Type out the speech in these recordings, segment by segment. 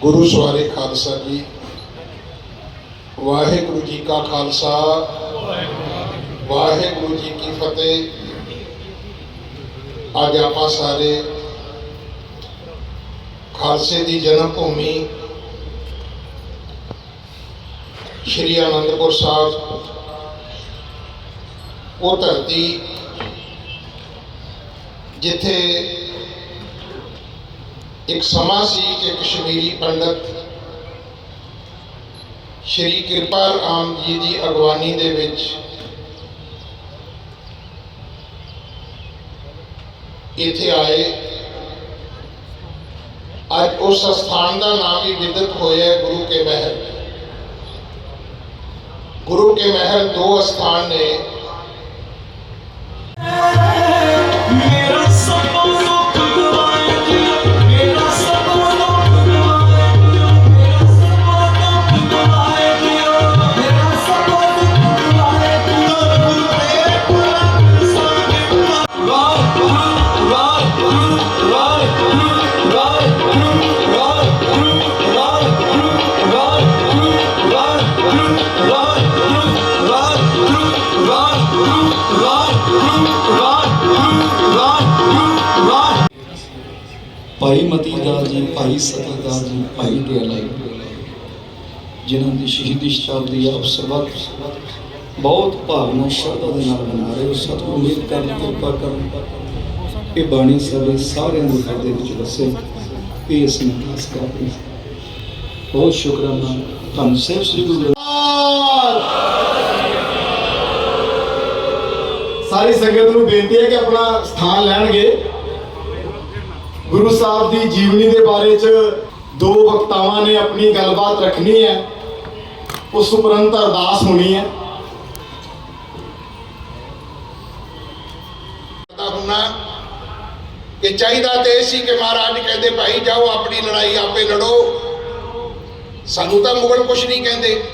ਗੁਰੂ ਸਵਾਰੇ ਖਾਲਸਾ ਜੀ। ਵਾਹਿਗੁਰੂ ਜੀ ਕਾ ਖਾਲਸਾ। ਵਾਹਿਗੁਰੂ ਜੀ ਕੀ ਫਤਿਹ। ਅੱਜ ਆਪਾਂ ਸਾਰੇ ਖਾਲਸੇ ਦੀ ਜਨਮ ਭੂਮੀ ਸ਼੍ਰੀ ਅਨੰਦਪੁਰ ਸਾਹਿਬ, ਉਹ ਧਰਤੀ ਜਿੱਥੇ ਇੱਕ ਸਮਾਂ ਸੀ ਕਿ ਕਸ਼ਮੀਰੀ ਪੰਡਤ ਸ਼੍ਰੀ ਕਿਰਪਾ ਰਾਮ ਜੀ ਦੀ ਅਗਵਾਨੀ ਦੇ ਵਿੱਚ ਇੱਥੇ ਆਏ ਅੱਜ ਉਸ ਸਥਾਨ ਦਾ ਨਾਮ ਹੀ ਵਿਦਿਤ ਹੋਇਆ ਗੁਰੂ ਕੇ ਮਹਿਲ ਗੁਰੂ ਕੇ ਮਹਿਲ ਦੋ ਸਥਾਨ ਨੇ ਭਾਈ ਮਤੀ ਜੀ, ਭਾਈ ਸਤੀ ਜੀ, ਭਾਈ ਦਿਆਲਾ ਜਿਨ੍ਹਾਂ ਦੀ ਸ਼ਹੀਦੀ ਸ਼ਤਾਬਦੀ ਆਪ ਸਰਬੱਤ ਬਹੁਤ ਭਾਵਨਾ ਸ਼ਰਧਾ ਦੇ ਨਾਲ ਮਨਾ ਰਹੇ ਹੋ। ਸਤਿਗੁਰੂ ਉਮੀਦ ਕਰਨ ਕਿਰਪਾ ਕਰਨ। ਇਹ ਬਾਣੀ ਸਾਡੇ ਸਾਰਿਆਂ ਦੇ ਹਿਰਦੇ ਵਿੱਚ ਵਸੇ ਇਹ ਅਸੀਂ ਅਰਦਾਸ ਕਰਦੇ ਹਾਂ ਬਹੁਤ ਸ਼ੁਕਰਾਨਾ ਤੁਹਾਨੂੰ ਸਹਿਬ ਸ੍ਰੀ ਗੁਰੂ ਸਾਰੀ ਸੰਗਤ ਨੂੰ ਬੇਨਤੀ ਹੈ ਕਿ ਆਪਣਾ ਸਥਾਨ ਲੈਣਗੇ। ਗੁਰੂ ਸਾਹਿਬ ਦੀ ਜੀਵਨੀ ਦੇ ਬਾਰੇ ਚ ਦੋ ਵਕਤਾਵਾਂ ਨੇ ਆਪਣੀ ਗੱਲਬਾਤ ਰੱਖਣੀ ਹੈ। ਉਸ ਉਪਰੰਤ ਅਰਦਾਸ ਹੋਣੀ ਹੈ। ਦਾ ਹੁੰਨਾ ਕਿ ਚਾਹੀਦਾ ਤੇ ਇਹ ਸੀ ਕਿ ਮਹਾਰਾਜ ਕਹਿੰਦੇ, ਭਾਈ, ਜਾਓ, ਆਪਣੀ ਲੜਾਈ ਆਪੇ ਲੜੋ। ਸਾਨੂੰ ਤਾਂ ਮੁਗਲ ਕੁਛ ਨਹੀਂ ਕਹਿੰਦੇ।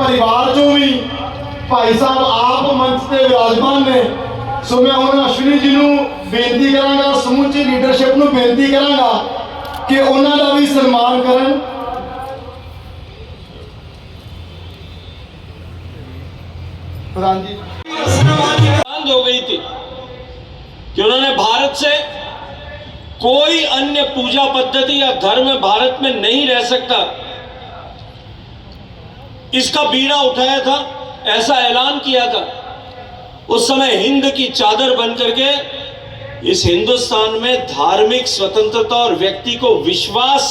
ਪਰਿਵਾਰ ਚੋਂ ਵੀ ਭਾਈ ਸਾਹਿਬ ਆਪ ਮੰਚ ਤੇ ਵਿਰਾਜਮਾਨ ਨੇ ਸੋ ਮੈਂ ਹੁਣ ਅਸ਼ਵਨੀ ਜੀ ਨੂੰ ਬੇਨਤੀ ਕਰਾਂਗਾ ਸਮੁੱਚੀ ਲੀਡਰਸ਼ਿਪ ਨੂੰ ਬੇਨਤੀ ਕਰਾਂਗਾ ਕਿ ਉਹਨਾਂ ਦਾ ਵੀ ਸਨਮਾਨ ਕਰਨ ਪ੍ਰਧਾਨ जी बंद हो गई थी कि उन्होंने भारत से कोई अन्य पूजा पद्धति या धर्म भारत में नहीं रह सकता इसका बीड़ा उठाया था, ऐसा ऐलान किया था। उस समय हिंद की चादर बन करके इस हिंदुस्तान में धार्मिक स्वतंत्रता और व्यक्ति को विश्वास,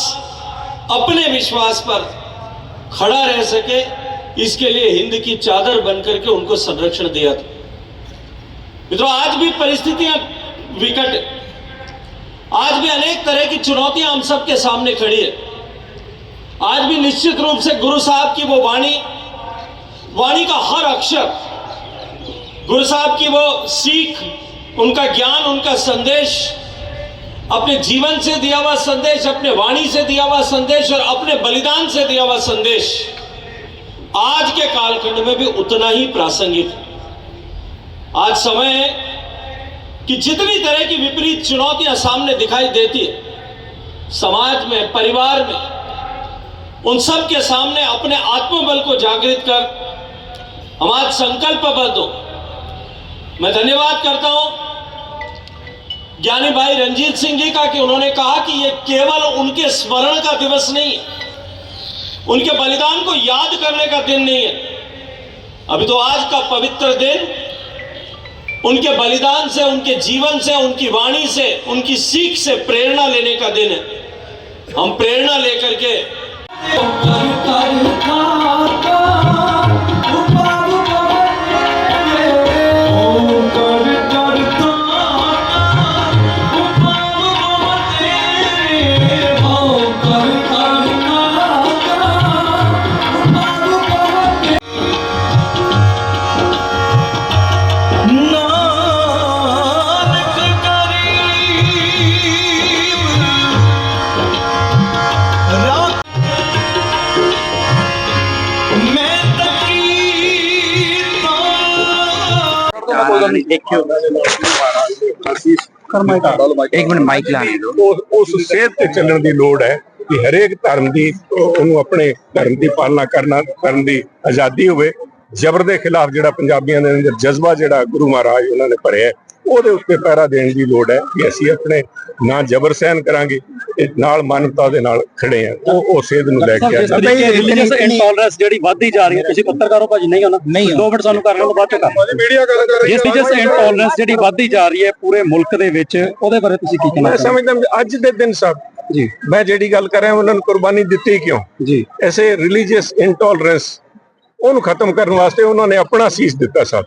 अपने विश्वास पर खड़ा रह सके, इसके लिए हिंद की चादर बन करके उनको संरक्षण दिया था। मित्रों, आज भी परिस्थितियाँ विकट आज भी अनेक तरह की चुनौतियाँ हम सबके सामने खड़ी है। आज भी निश्चित रूप से गुरु साहब की वो वाणी वाणी का हर अक्षर, गुरु साहब की वो सीख, उनका ज्ञान, उनका संदेश, अपने जीवन से दिया हुआ संदेश, अपने वाणी से दिया हुआ संदेश और अपने बलिदान से दिया हुआ संदेश, आज के कालखंड में भी उतना ही प्रासंगिक। है आज समय है कि जितनी तरह की विपरीत चुनौतियाँ सामने दिखाई देती है, समाज में, परिवार में उन सब के सामने अपने आत्मबल को जागृत कर, हम आज संकल्पबद्ध हो। मैं धन्यवाद करता हूँ ज्ञानी भाई रंजीत सिंह जी का कि उन्होंने कहा कि यह केवल उनके स्मरण का दिवस नहीं है, उनके बलिदान को याद करने का दिन नहीं है। अभी तो आज का पवित्र दिन, उनके बलिदान से, उनके जीवन से, उनकी वाणी से, उनकी सीख से प्रेरणा लेने का दिन है। हम प्रेरणा लेकर के Thank you. ਇੱਕ ਮਿੰਟ ਮਾਈਕ ਲਾ। ਉਸ ਉਸ ਸੇਧ ਤੇ ਚੱਲਣ ਦੀ ਲੋੜ ਹੈ ਕਿ ਹਰੇਕ ਧਰਮ ਦੀ ਉਹ- ਉਹਨੂੰ ਆਪਣੇ ਧਰਮ ਦੀ ਪਾਲਣਾ ਕਰਨਾ ਕਰਨ ਦੀ ਆਜ਼ਾਦੀ ਹੋਵੇ। ਜ਼ਬਰ ਦੇ ਖਿਲਾਫ ਜਿਹੜਾ ਪੰਜਾਬੀਆਂ ਦੇ ਅੰਦਰ ਜਜ਼ਬਾ ਜਿਹੜਾ ਗੁਰੂ ਮਹਾਰਾਜ ਉਹਨਾਂ ਨੇ ਭਰਿਆ ਉਹਦੇ ਉੱਤੇ ਪਹਿਰਾ ਦੇਣ ਦੀ ਲੋੜ ਹੈ ਕਿ ਅਸੀਂ ਆਪਣੇ ਨਾ ਜ਼ਬਰ ਸਹਿਨ ਕਰਾਂਗੇ ਤੇ ਨਾਲ ਮਾਨਵਤਾ ਦੇ ਨਾਲ ਖੜੇ ਆ ਉਹ ਉਹ ਸੇਧ ਨੂੰ ਲੈ ਕੇ ਤਰੀਕੇ ਰਿਲੀਜੀਅਸ ਇੰਟੋਲਰੈਂਸ ਜਿਹੜੀ ਵੱਧਦੀ ਜਾ ਰਹੀ ਹੈ ਤੁਸੀਂ ਪੱਤਰਕਾਰੋ ਭਾਜੀ ਨਹੀਂ ਹੋਣਾ ਨਹੀਂ ਦੋ ਮਿੰਟ ਸਾਨੂੰ ਕਰ ਲੈਣ ਤੋਂ ਬਾਅਦ ਚ ਕਰ ਮੀਡੀਆ ਗੱਲ ਕਰ ਜਿਸ ਰਿਲੀਜੀਅਸ ਇੰਟੋਲਰੈਂਸ ਜਿਹੜੀ ਵੱਧਦੀ ਜਾ ਰਹੀ ਹੈ ਪੂਰੇ ਮੁਲਕ ਦੇ ਵਿੱਚ ਉਹਦੇ ਬਾਰੇ ਤੁਸੀਂ ਕੀ ਕਹਿਣਾ ਮੈਂ ਸਮਝਦਾ ਅੱਜ ਦੇ ਦਿਨ ਸਾਹਿਬ ਜੀ। ਮੈਂ ਜਿਹੜੀ ਗੱਲ ਕਰ ਰਿਹਾ ਉਹਨਾਂ ਨੂੰ ਕੁਰਬਾਨੀ ਦਿੱਤੀ ਕਿਉਂ? ਜੀ। ਐਸੇ ਰਿਲੀਜੀਅਸ ਇੰਟੋਲਰੈਂਸ ਉਹਨੂੰ ਖਤਮ ਕਰਨ ਵਾਸਤੇ ਉਹਨਾਂ ਨੇ ਆਪਣਾ ਸੀਸ ਦਿੱਤਾ ਜੀ।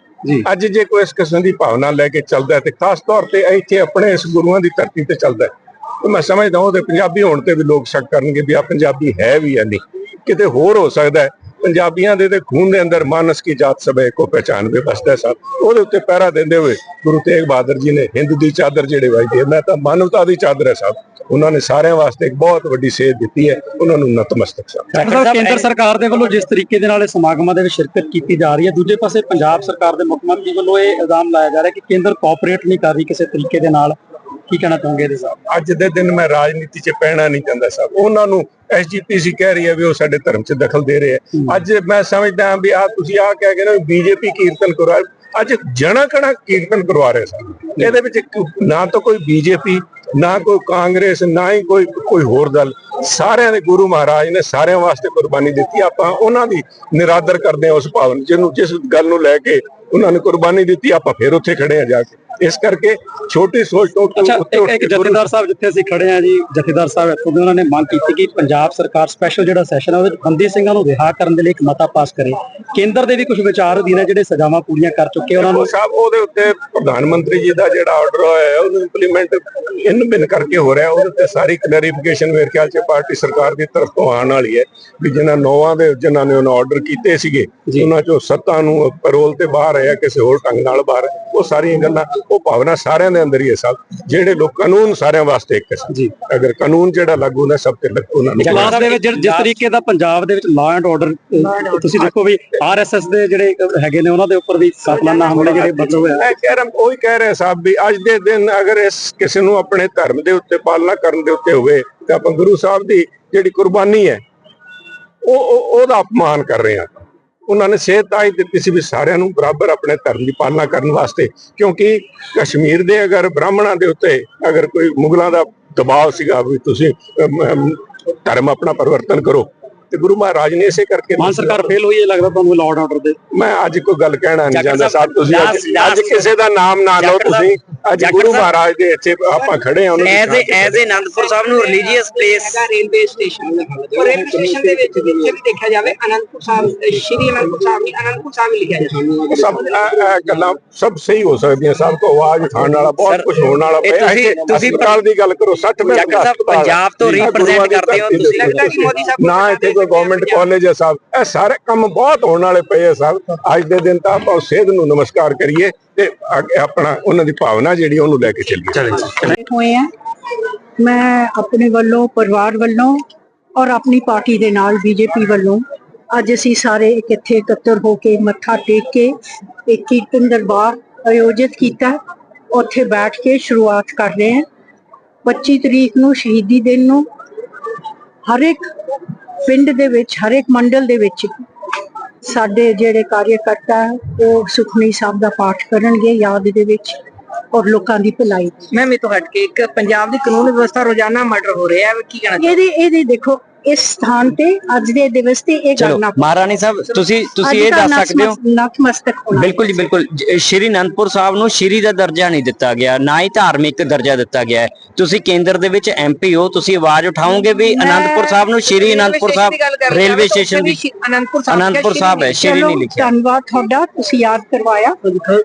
ਅੱਜ ਜੇ ਕੋਈ ਇਸ ਕਿਸਮ ਦੀ ਭਾਵਨਾ ਲੈ ਕੇ ਚੱਲਦਾ ਤੇ ਖਾਸ ਤੌਰ ਤੇ ਇੱਥੇ ਆਪਣੇ ਇਸ ਗੁਰੂਆਂ ਦੀ ਧਰਤੀ ਤੇ ਚੱਲਦਾ ਹੈ ਮੈਂ ਸਮਝਦਾ ਉਹਦੇ ਪੰਜਾਬੀ ਹੋਣ ਤੇ ਵੀ ਲੋਕ ਸ਼ੱਕ ਕਰਨਗੇ ਵੀ ਆ ਪੰਜਾਬੀ ਹੈ ਵੀ ਜਾਂ ਨਹੀਂ। ਕਿਤੇ ਹੋਰ ਹੋ ਸਕਦਾ ਪੰਜਾਬੀਆਂ ਦੇ ਤੇ ਖੂਨ ਦੇ ਅੰਦਰ ਮਾਨਸ ਕੀ ਜਾਤ ਸਭੇ ਕੋ ਪਹਿਚਾਨ ਵੀ ਬਸਦਾ ਸਭ। ਉਹਦੇ ਉੱਤੇ ਪਹਿਰਾ ਦਿੰਦੇ ਹੋਏ ਗੁਰੂ ਤੇਗ ਬਹਾਦਰ ਜੀ ਨੇ ਹਿੰਦ ਦੀ ਚਾਦਰ ਜਿਹੜੇ ਵਾਈਦੀ ਹੈ, ਮੈਂ ਤਾਂ ਮਾਨਵਤਾ ਦੀ ਚਾਦਰ ਹੈ ਸਭ। ਉਹਨਾਂ ਨੇ ਸਾਰਿਆਂ ਵਾਸਤੇ ਇੱਕ ਬਹੁਤ ਵੱਡੀ ਸੇਧ ਦਿੱਤੀ ਹੈ ਉਹਨਾਂ ਨੂੰ ਨਤਮਸਤਕ ਸਾਹਿਬ ਕੇਂਦਰ ਸਰਕਾਰ ਦੇ ਵੱਲੋਂ ਜਿਸ ਤਰੀਕੇ ਦੇ ਨਾਲ ਇਹ ਸਮਾਗਮਾਂ ਦੇ ਵਿੱਚ ਸ਼ਿਰਕਤ ਕੀਤੀ ਜਾ ਰਹੀ ਹੈ ਦੂਜੇ ਪਾਸੇ ਪੰਜਾਬ ਸਰਕਾਰ ਦੇ ਮੁੱਖ ਮੰਤਰੀ ਵੱਲੋਂ ਇਹ ਇਲਜ਼ਾਮ ਲਾਇਆ ਜਾ ਰਿਹਾ ਕਿ ਕੇਂਦਰ ਕੋਆਪਰੇਟ ਨਹੀਂ ਕਰ ਰਹੀ ਕਿਸੇ ਤਰੀਕੇ ਦੇ ਨਾਲ। ਕੀ ਕਹਿਣਾ ਚਾਹੋਗੇ ਇਹਦੇ ਸਾਹ ਅੱਜ ਦੇ ਦਿਨ ਮੈਂ ਰਾਜਨੀਤੀ 'ਚ ਪੈਣਾ ਨਹੀਂ ਚਾਹੁੰਦਾ ਸਾਹਿਬ ਉਹਨਾਂ ਨੂੰ ਐਸਜੀਪੀਸੀ ਕਹਿ ਰਹੀ ਹੈ ਵੀ ਉਹ ਸਾਡੇ ਧਰਮ 'ਚ ਦਖਲ ਦੇ ਰਹੇ ਹੈ। ਅੱਜ ਮੈਂ ਸਮਝਦਾ ਹਾਂ ਵੀ ਆ ਤੁਸੀਂ ਆ ਕਹਿ ਕੇ ਨਾ ਬੀਜੇਪੀ ਕੀਰਤਨ ਕਰਵਾ ਅੱਜ ਜਣਾ ਕਣਾ ਕੀਰਤਨ ਕਰਵਾ ਰਹੇ ਸਨ। ਇਹਦੇ ਵਿੱਚ ਨਾ ਤਾਂ ਕੋਈ ਬੀਜੇਪੀ, ਨਾ ਕੋਈ ਕਾਂਗਰਸ, ਨਾ ਹੀ ਕੋਈ ਕੋਈ ਹੋਰ ਦਲ। ਸਾਰਿਆਂ ਦੇ ਗੁਰੂ ਮਹਾਰਾਜ ਨੇ ਸਾਰਿਆਂ ਵਾਸਤੇ ਕੁਰਬਾਨੀ ਦਿੱਤੀ। ਆਪਾਂ ਉਹਨਾਂ ਦੀ ਨਿਰਾਦਰ ਕਰਦੇ ਹਾਂ ਉਸ ਭਾਵਨ ਜਿਹਨੂੰ, ਜਿਸ ਗੱਲ ਨੂੰ ਲੈ ਕੇ ਉਹਨਾਂ ਨੇ ਕੁਰਬਾਨੀ ਦਿੱਤੀ, ਆਪਾਂ ਫਿਰ ਉੱਥੇ ਖੜੇ ਆ ਜਾ ਕੇ। ਇਸ ਕਰਕੇ ਛੋਟੀ ਸੋਚ ਤੋਂ ਅੱਛਾ ਇੱਕ ਜਥੇਦਾਰ ਸਾਹਿਬ ਜਿੱਥੇ ਅਸੀਂ ਖੜੇ ਆ ਜੀ ਜਥੇਦਾਰ ਸਾਹਿਬ ਇੱਥੋਂ ਦੇ ਉਹਨਾਂ ਨੇ ਮੰਗ ਕੀਤੀ ਕਿ ਪੰਜਾਬ ਸਰਕਾਰ ਸਪੈਸ਼ਲ ਜਿਹੜਾ ਸੈਸ਼ਨ ਹੈ ਉਹਦੇ ਵਿੱਚ ਬੰਦੀ ਸਿੰਘਾਂ ਨੂੰ ਰਿਹਾ ਕਰਨ ਦੇ ਲਈ ਇੱਕ ਮਤਾ ਪਾਸ ਕਰੇ ਕੇਂਦਰ ਦੇ ਵੀ ਕੁਝ ਵਿਚਾਰ ਅਧੀਨ ਹੈ ਜਿਹੜੇ ਸਜ਼ਾਵਾਂ ਪੂਰੀਆਂ ਕਰ ਚੁੱਕੇ ਉਹਨਾਂ ਨੂੰ ਉਹ ਸਾਹਿਬ ਉਹਦੇ ਉੱਤੇ ਪ੍ਰਧਾਨ ਮੰਤਰੀ ਜੀ ਦਾ ਜਿਹੜਾ ਆਰਡਰ ਹੋਇਆ ਹੈ ਉਹਨੂੰ ਇੰਪਲੀਮੈਂਟ ਇਨ ਬਿਨ ਕਰਕੇ ਹੋ ਰਿਹਾ ਉਹਦੇ ਤੇ ਸਾਰੀ ਕਲੈਰੀਫਿਕੇਸ਼ਨ ਮੇਰੇ ਖਿਆਲ ਚ ਪਾਰਟੀ ਸਰਕਾਰ ਦੀ ਤਰਫ ਤੋਂ ਆਉਣ ਵਾਲੀ ਹੈ ਵੀ ਜਿਨ੍ਹਾਂ ਨੌਵਾਂ ਦੇ ਜਿਨ੍ਹਾਂ ਨੇ ਉਹਨਾਂ ਆਰਡਰ ਕੀਤੇ ਸੀਗੇ ਉਹਨਾਂ ਚੋਂ ਸੱਤਾਂ ਨੂੰ ਪੈਰੋਲ ਤੇ ਬਾਹਰ ਹੈ ਕਿਸੇ ਹੋਰ ਢੰਗ ਨਾਲ ਬਾਹਰ। ਉਹ ਸਾਰੀਆਂ ਗੱਲਾਂ ਉਹ ਭਾਵਨਾ ਸਾਰਿਆਂ ਦੇ ਅੰਦਰ ਹੀ ਹੈ ਸਭ। ਜਿਹੜੇ ਲੋਕ ਕਾਨੂੰਨ ਸਾਰਿਆਂ ਵਾਸਤੇ ਇੱਕ ਹੈ ਜੀ। ਅਗਰ ਕਾਨੂੰਨ ਜਿਹੜਾ ਲਾਗੂ ਨਾ ਸਭ ਤੇ ਲਾਗੂ ਉਹਨਾਂ ਨੂੰ ਦੇ ਵਿੱਚ ਜਿਸ ਤਰੀਕੇ ਦਾ ਪੰਜਾਬ ਦੇ ਵਿੱਚ ਲਾਅ ਐਂਡ ਆਰਡਰ ਤੁਸੀਂ ਦੇਖੋ ਵੀ ਆਰਐਸਐਸ ਦੇ ਜਿਹੜੇ ਹੈਗੇ ਨੇ ਉਹਨਾਂ ਦੇ ਉੱਪਰ ਵੀ ਕਾਤਲਾਨਾ ਹਮਲੇ ਜਿਹੜੇ ਬਦਲ ਹੋਏ ਆ। ਮੈਂ ਕਹਿ ਰਿਹਾ ਉਹੀ ਕਹਿ ਰਿਹਾ ਸਾਹਿਬ ਵੀ ਅੱਜ ਦੇ ਦਿਨ ਅਗਰ ਇਸ ਕਿਸੇ ਨੂੰ ਆਪਣੇ ਧਰਮ ਦੇ ਉੱਤੇ ਪਾਲਣਾ ਕਰਨ ਦੇ ਉੱਤੇ ਹੋਵੇ ਤਾਂ ਆਪਾਂ ਗੁਰੂ ਸਾਹਿਬ ਦੀ ਜਿਹੜੀ ਕੁਰਬਾਨੀ ਹੈ ਉਹ ਉਹ- ਉਹਦਾ ਅਪਮਾਨ ਕਰ ਰਹੇ ਹਾਂ ਉਹਨਾਂ ਨੇ ਸੇਧ ਤਾਂ ਹੀ ਦਿੱਤੀ ਸੀ ਵੀ ਸਾਰਿਆਂ ਨੂੰ ਬਰਾਬਰ ਆਪਣੇ ਧਰਮ ਦੀ ਪਾਲਣਾ ਕਰਨ ਵਾਸਤੇ, ਕਿਉਂਕਿ ਕਸ਼ਮੀਰ ਦੇ ਅਗਰ ਬ੍ਰਾਹਮਣਾਂ ਦੇ ਉੱਤੇ ਅਗਰ ਕੋਈ ਮੁਗਲਾਂ ਦਾ ਦਬਾਅ ਸੀਗਾ ਵੀ ਤੁਸੀਂ ਧਰਮ ਆਪਣਾ ਪਰਿਵਰਤਨ ਕਰੋ ਤੇ ਗੁਰੂ ਮਹਾਰਾਜ ਨੇ ਇਸੇ ਕਰਕੇ ਮਾਨ ਸਰਕਾਰ ਫੇਲ ਹੋਈ ਹੈ ਲੱਗਦਾ ਤੁਹਾਨੂੰ ਲਾਅ ਆਰਡਰ ਦੇ। ਮੈਂ ਅੱਜ ਕੋਈ ਗੱਲ ਕਹਿਣਾ ਨਹੀਂ ਚਾਹੁੰਦਾ ਸਾਹਿਬ ਤੁਸੀਂ ਅੱਜ- ਕਿਸੇ ਦਾ ਨਾਮ ਨਾ ਲਓ ਤੁਸੀਂ ਅੱਜ ਗੁਰੂ ਮਹਾਰਾਜ ਦੇ ਇੱਥੇ ਆਪਾਂ ਖੜੇ ਆ ਉਹਨਾਂ ਦੀ ਐਜ਼ ਐਜ਼ ਅਨੰਦਪੁਰ ਸਾਹਿਬ ਨੂੰ ਰਿਲੀਜੀਅਸ ਪਲੇਸ ਹੈਗਾ ਰੇਲਵੇ ਸਟੇਸ਼ਨ ਰੇਲਵੇ ਸਟੇਸ਼ਨ ਦੇ ਵਿੱਚ ਜਿੱਥੇ ਵੀ ਦੇਖਿਆ ਜਾਵੇ ਅਨੰਦਪੁਰ ਸਾਹਿਬ ਸ਼੍ਰੀ ਅਨੰਦਪੁਰ ਸਾਹਿਬ ਨਹੀਂ ਅਨੰਦਪੁਰ ਸਾਹਿਬ ਲਿਖਿਆ ਜਾਂਦਾ ਸਭ ਗੱਲਾਂ ਸਭ ਸਹੀ ਹੋ ਸਕਦੀਆਂ। ਸਭ ਤੋਂ ਆਵਾਜ਼ ਉਠਾਉਣ ਵਾਲਾ ਬਹੁਤ ਕੁਝ ਹੋਣ ਵਾਲਾ। ਪਿਆ ਤੁਸੀਂ- ਤੁਸੀਂ ਦੀ ਗੱਲ ਕਰੋ 60 ਮਿੰਟ ਪੰਜਾਬ ਤੋਂ represent ਕਰਦੇ ਹੋ, ਤੁਸੀਂ ਲੱਗਦਾ ਕਿ ਮੋਦੀ ਸਾਹਿਬ ਨਾ ਇੱਥੇ ਕੋਈ ਗਵਰਨਮੈਂਟ ਕਾਲਜ ਹੈ ਸਾਹਿਬ ਇਹ ਸਾਰੇ ਕੰਮ ਬਹੁਤ ਹੋਣ ਵਾਲੇ ਪਏ ਆ ਸਾਹਿਬ ਅੱਜ ਦੇ ਦਿਨ ਤਾਂ ਆਪਾਂ ਸੇਧ ਨੂੰ ਨਮਸਕਾਰ ਕਰੀਏ ਤੇ ਅੱਗੇ ਆਪਣਾ ਉਹਨਾਂ ਦੀ ਭਾਵਨਾ ਜਿਹੜੀ ਉਹਨੂੰ ਲੈ ਕੇ ਚੱਲੀਏ। ਹੋਏ ਆ। ਮੈਂ ਆਪਣੇ ਵੱਲੋਂ ਪਰਿਵਾਰ ਵੱਲੋਂ ਔਰ ਆਪਣੀ ਪਾਰਟੀ ਦੇ ਨਾਲ ਬੀਜੇਪੀ ਵੱਲੋਂ ਅੱਜ ਅਸੀਂ ਸਾਰੇ ਇਕੱਠੇ ਇਕੱਤਰ ਹੋ ਕੇ ਮੱਥਾ ਟੇਕ ਕੇ ਇੱਕ ਕੀਰਤਨ ਦਰਬਾਰ ਆਯੋਜਿਤ ਕੀਤਾ। ਉੱਥੇ ਬੈਠ ਕੇ ਸ਼ੁਰੂਆਤ ਕਰ ਰਹੇ ਹਾਂ। 25 ਤਰੀਕ ਨੂੰ ਸ਼ਹੀਦੀ ਦਿਨ ਨੂੰ ਹਰ ਇੱਕ ਪਿੰਡ ਦੇ ਵਿੱਚ ਹਰ ਇੱਕ ਮੰਡਲ ਦੇ ਵਿੱਚ ਸਾਡੇ ਜਿਹੜੇ ਕਾਰਜਕਰਤਾ ਉਹ ਸੁਖਮਨੀ ਸਾਹਿਬ ਦਾ ਪਾਠ ਕਰਨਗੇ ਯਾਦ ਦੇ ਵਿੱਚ ਔਰ ਲੋਕਾਂ ਦੀ ਭਲਾਈ। ਮੈਮ ਇਹ ਤੋਂ ਹਟ ਕੇ ਇੱਕ ਪੰਜਾਬ ਦੀ ਕਾਨੂੰਨ ਵਿਵਸਥਾ ਰੋਜ਼ਾਨਾ ਮਰਡਰ ਹੋ ਰਿਹਾ ਹੈ ਕੀ ਕਹਿਣਾ ਇਹਦੇ ਇਹਦੇ ਦੇਖੋ ਇਸ ਸਥਾਨ ਤੇ ਅੱਜ ਦੇ ਦਿਵਸ ਤੇ ਇਹ ਚਲੋ ਕਰਨਾ ਮਹਾਰਾਣੀ ਸਾਹਿਬ ਤੁਸੀਂ ਤੁਸੀਂ ਇਹ ਦੱਸ ਸਕਦੇ ਹੋ? ਨਤਮਸਤਕ ਹੋਣਾ। ਬਿਲਕੁਲ ਜੀ ਬਿਲਕੁਲ। ਜ- ਸ਼੍ਰੀ ਅਨੰਦਪੁਰ ਸਾਹਿਬ ਨੂੰ ਸ਼੍ਰੀ ਦਾ ਦਰਜਾ ਨਹੀਂ ਦਿੱਤਾ ਗਿਆ ਨਾ ਹੀ ਧਾਰਮਿਕ ਦਰਜਾ ਦਿੱਤਾ ਗਿਆ ਹੈ। ਤੁਸੀਂ ਕੇਂਦਰ ਦੇ ਵਿੱਚ ਐਮਪੀ ਹੋ ਤੁਸੀਂ ਆਵਾਜ਼ ਉਠਾਓਗੇ ਵੀ ਮੈਂ ਅਨੰਦਪੁਰ ਸਾਹਿਬ ਨੂੰ ਸ਼੍ਰੀ ਅਨੰਦਪੁਰ ਸਾਹਿਬ ਰੇਲਵੇ ਸਟੇਸ਼ਨ ਦੀ ਅਨੰਦਪੁਰ ਸਾਹਿਬ ਅਨੰਦਪੁਰ ਸਾਹਿਬ ਹੈ ਸ਼੍ਰੀ ਚਲੋ ਨਹੀਂ ਲਿਖਿਆ। ਧੰਨਵਾਦ ਤੁਹਾਡਾ ਤੁਸੀਂ ਯਾਦ ਕਰਵਾਇਆ।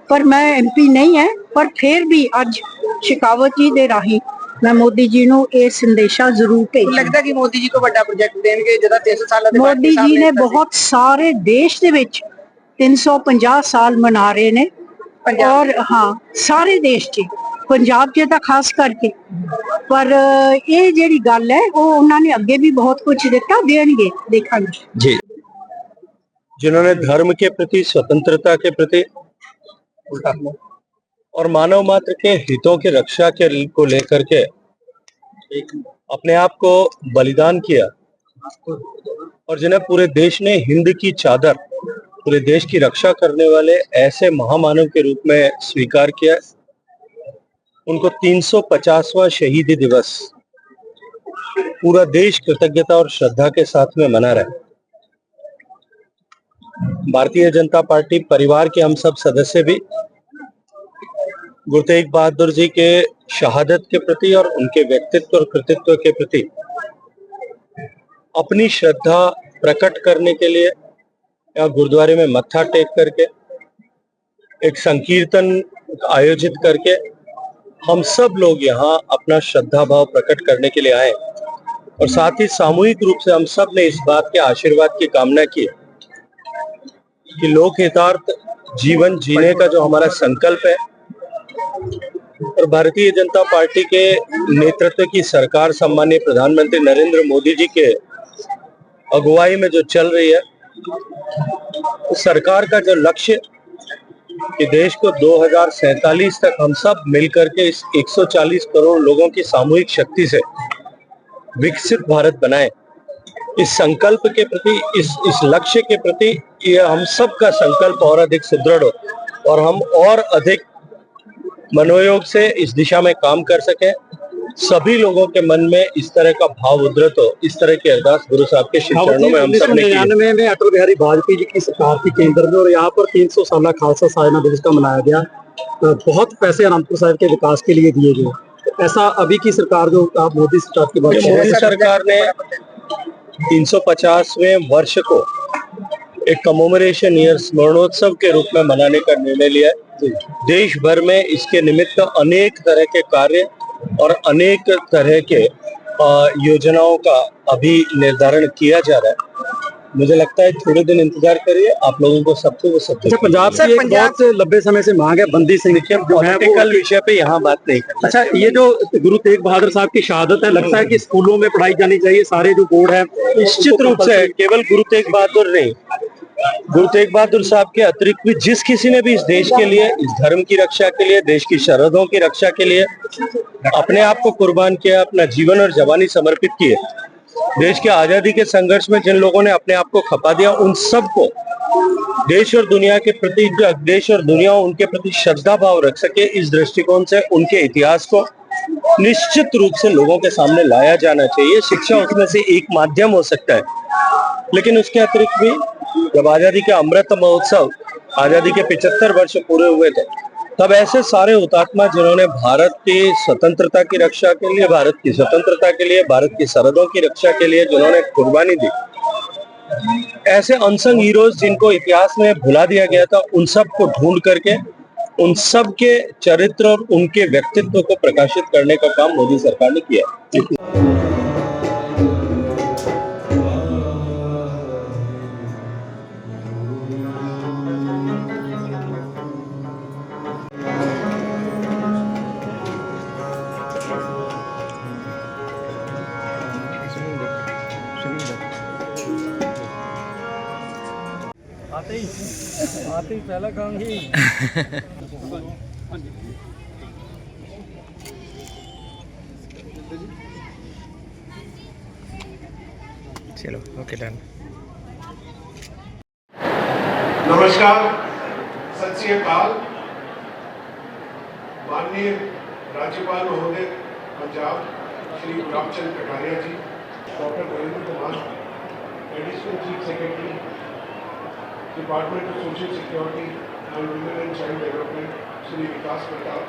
ਪਰ ਮੈਂ ਐਮਪੀ ਨਹੀਂ ਹੈ ਪਰ ਫਿਰ ਵੀ ਅੱਜ ਸ਼ਿਕਾਵਤ ਜੀ ਦੇ ਰਾਹੀਂ ਮੈਂ ਮੋਦੀ ਜੀ ਨੂੰ ਇਹ ਸੰਦੇਸ਼ਾ ਜ਼ਰੂਰ ਭੇਜਾਂ ਲੱਗਦਾ ਕਿ ਮੋਦੀ ਜੀ ਕੋ ਵੱਡਾ ਪ੍ਰੋਜੈਕਟ ਦੇਣਗੇ ਜਿਹਦਾ 300 ਸਾਲਾਂ ਦੇ ਬਾਅਦ ਮੋਦੀ ਜੀ ਨੇ ਬਹੁਤ ਸਾਰੇ ਦੇਸ਼ ਦੇ ਵਿੱਚ 350 ਸਾਲ ਮਨਾ ਰਹੇ ਨੇ ਔਰ ਹਾਂ ਸਾਰੇ ਦੇਸ਼ 'ਚ ਪੰਜਾਬ 'ਚ ਤਾਂ ਖਾਸ ਕਰਕੇ ਪਰ ਅਹ, ਇਹ ਜਿਹੜੀ ਗੱਲ ਹੈ ਉਹ ਉਹਨਾਂ ਨੇ ਅੱਗੇ ਵੀ ਬਹੁਤ ਕੁਝ ਦਿੱਤਾ ਦੇਣਗੇ ਦੇਖਾਂਗੇ ਜੀ जिन्होंने धर्म के प्रति स्वतंत्रता के प्रति और मानव मात्र के हितों की रक्षा के को लेकर के अपने आप को बलिदान किया। और जिन्हें पूरे देश ने हिंद की चादर, पूरे देश की रक्षा करने वाले ऐसे महामानव के रूप में स्वीकार किया। उनको 350वां शहीदी दिवस, पूरा देश कृतज्ञता और श्रद्धा के साथ में मना रहा है। भारतीय जनता पार्टी, परिवार के हम सब सदस्य भी गुरु तेग बहादुर जी के शहादत के प्रति और उनके व्यक्तित्व और कृतित्व के प्रति अपनी श्रद्धा प्रकट करने के लिए या गुरुद्वारे में मत्था टेक करके, एक संकीर्तन आयोजित करके हम सब लोग यहाँ अपना श्रद्धा भाव प्रकट करने के लिए आए और साथ ही सामूहिक रूप से हम सबने इस बात के आशीर्वाद की कामना की कि लोक हितार्थ जीवन जीने का जो हमारा संकल्प है और भारतीय जनता पार्टी के नेतृत्व की सरकार सम्मानीय प्रधानमंत्री नरेंद्र मोदी जी के अगुवाई में जो चल रही है उस सरकार का जो लक्ष्य कि देश को 2047 तक हम सब मिलकर के इस 140 करोड़ लोगों की सामूहिक शक्ति से विकसित भारत बनाए। इस संकल्प के प्रति, इस इस लक्ष्य के प्रति यह हम सब का संकल्प और अधिक सुदृढ़ हो और हम और अधिक मनोयोग से इस दिशा में काम कर सके। सभी लोगों के मन में इस तरह का भाव उद्रत हो इस तरह की अरदास गुरु साहब के चरणों में हम सब निन्यानवे में अटल बिहारी वाजपेयी जी की सरकार थी केंद्र में और यहाँ पर 300 साल खालसा साजना दिवस का मनाया गया। तो बहुत पैसे अनंतपुर साहिब के विकास के लिए दिए गए। ऐसा अभी की सरकार जो आप मोदी सरकार की बात मोदी सरकार ने 350वें वर्ष को एक कमोमरेशन ईयर स्मरणोत्सव के रूप में मनाने का निर्णय लिया है। देश भर में इसके निमित्त अनेक तरह के कार्य और अनेक तरह के योजनाओं का अभी निर्धारण किया जा रहा है। मुझे लगता है थोड़े दिन इंतज़ार करिए आप लोगों को सबको वो सब अच्छा पंजाब एक पंजाब- बहुत लंबे समय से मांग है बंदी सिंह जो है पॉलिटिकल विषय पे यहाँ बात नहीं अच्छा ये जो गुरु तेग बहादुर साहब की शहादत है लगता है कि स्कूलों में पढ़ाई जानी चाहिए सारे जो बोर्ड है निश्चित रूप से केवल गुरु तेग बहादुर नहीं गुरु तेग बहादुर साहब के अतिरिक्त भी जिस किसी ने भी इस देश के लिए, इस धर्म की रक्षा के लिए, देश की सरहदों की रक्षा के लिए अपने आप को कुर्बान किया, अपना जीवन और जवानी समर्पित किए, देश के आज़ादी के संघर्ष में जिन लोगों ने अपने आप को खपा दिया, उन सबको देश और दुनिया के प्रति, देश और दुनिया उनके प्रति श्रद्धा भाव रख सके, इस दृष्टिकोण से उनके इतिहास को निश्चित रूप से लोगों के सामने लाया जाना चाहिए। शिक्षा उसमें से एक माध्यम हो सकता है, लेकिन उसके अतिरिक्त भी जब आज़ादी के अमृत महोत्सव, आज़ादी के 75 वर्ष पूरे हुए थे, तब ऐसे सारे हुतात्मा जिन्होंने भारत की स्वतंत्रता की रक्षा के लिए, भारत की स्वतंत्रता के लिए, भारत की सरहदों की रक्षा के लिए जिन्होंने कुर्बानी दी, ऐसे अनसंग हीरोज जिनको इतिहास में भुला दिया गया था, उन सबको ढूंढ करके, उन सब के चरित्र और उनके व्यक्तित्व को प्रकाशित करने का काम मोदी सरकार ने किया la con चलो ओके डन नमस्कार सत श्रीकाल माननीय राज्यपाल महोदय Punjab Shri Gulabchand Kataria ji doctor Govind Kumar additional chief secretary department of social security and women and child development Shri Vikas Pratap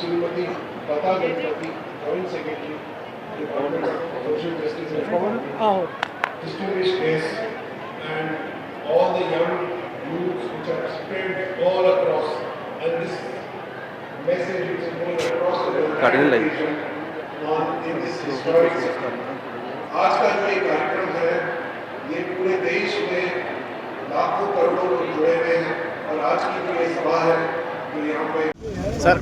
Shrimati Lata Ganapati joint secretary department of social justice and distinguished guests and all the young youths which are spread all across and this message which is going across the entire region on in this historic आज का जो ये कार्यक्रम है ये पूरे देश में लाखों करोड़ों लोग जुड़े हुए हैं और आज की जो ये सभा है जो यहाँ पे सर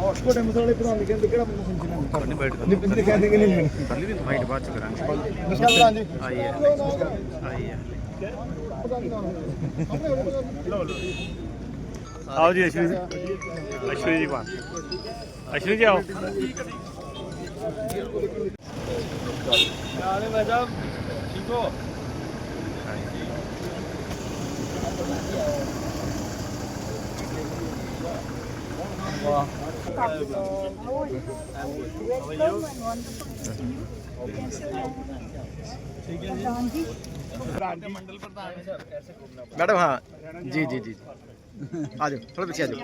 ಹೊಸಕೋಟೆ ಮುಸಳಿ ಕೂಡ ಒಂದು ಕೇಂದ್ರ ಕೂಡ ಮುಂದೆ ಸಿಂಚಿನ ಬನ್ನಿ ಬೈಟ್ ನಿಂತಿದ್ದೆ ಕೇಂದ್ರ ಇಲ್ಲಿ ಬರ್ಲಿ ವಿತ್ ಮೈಟ್ ಬಾಚ್ ಕರಾಂಗ್ ನಮಸ್ಕಾರ ಗಾಂಧಿ ಆಯ್ಯ ಆಯ್ಯ ਆਓ ਜੀ ਅਸ਼ਵਨੀ ਅਸ਼ਵਨੀ ਜੀ ਪਾਣ ਅਸ਼ਵਨੀ ਜੀ ਆਓ ਨਾਲੇ ਮੈਡਮ ਠੀਕ ਹੋ मैडम हाँ। जी जी जी। आ जाओ थोड़ा पीछे आ जाओ।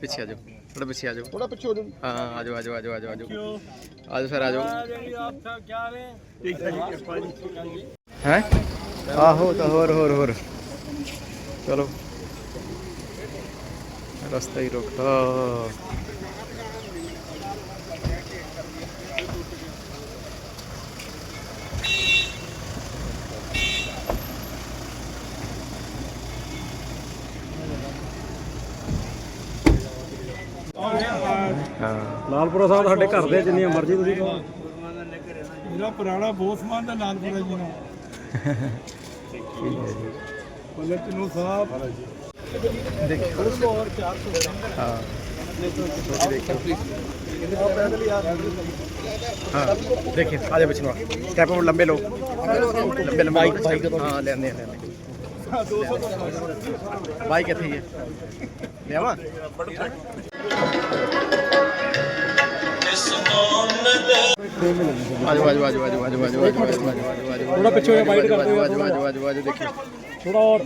पीछे आ जाओ थोड़ा पीछे आ जाओ। थोड़ा पीछे हो जाओ। हाँ आ जाओ आ जाओ आ जाओ आ जाओ आ जाओ। आ जाओ सर आ जाओ। हैं? आहो तो होर होर होर। ਚਲੋ। ਰਸਤਾ ਹੀ ਰੁਕਦਾ। ਲਾਲਪੁਰਾ ਸਾਹਿਬ ਸਾਡੇ ਘਰ ਦੇ ਜਿੰਨੀ ਮਰਜ਼ੀ ਤੁਸੀਂ ਕਹੋ। ਮੇਰਾ ਪੁਰਾਣਾ ਬਹੁਤ ਸਮਾਨ ਦਾ ਲਾਲਪੁਰਾ ਜੀ ਨਾਲ देखिए और हाँ पिछड़ा स्टेप लंबे लोग लंबे लंबे बाइक बाइक हाँ लेने बाइक इतने ही है ले आवा आज आज आज आज आज आज आज आज आज आज आज आज आज आज आज आज आज ਥੋੜਾ ਹੋਰ।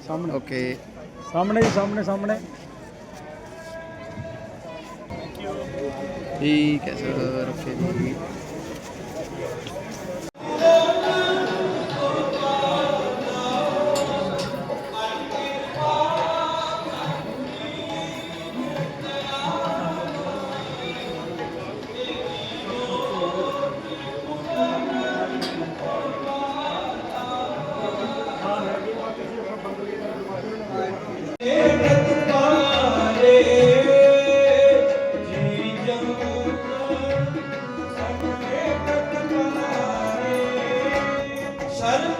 ਸਾਹਮਣੇ। ਓਕੇ ਸਾਹਮਣੇ ਜੀ, ਸਾਹਮਣੇ ਸਾਹਮਣੇ। ਠੀਕ ਹੈ ਸਰ ਓਕੇ ਜੀ। ਸ਼ਰਨ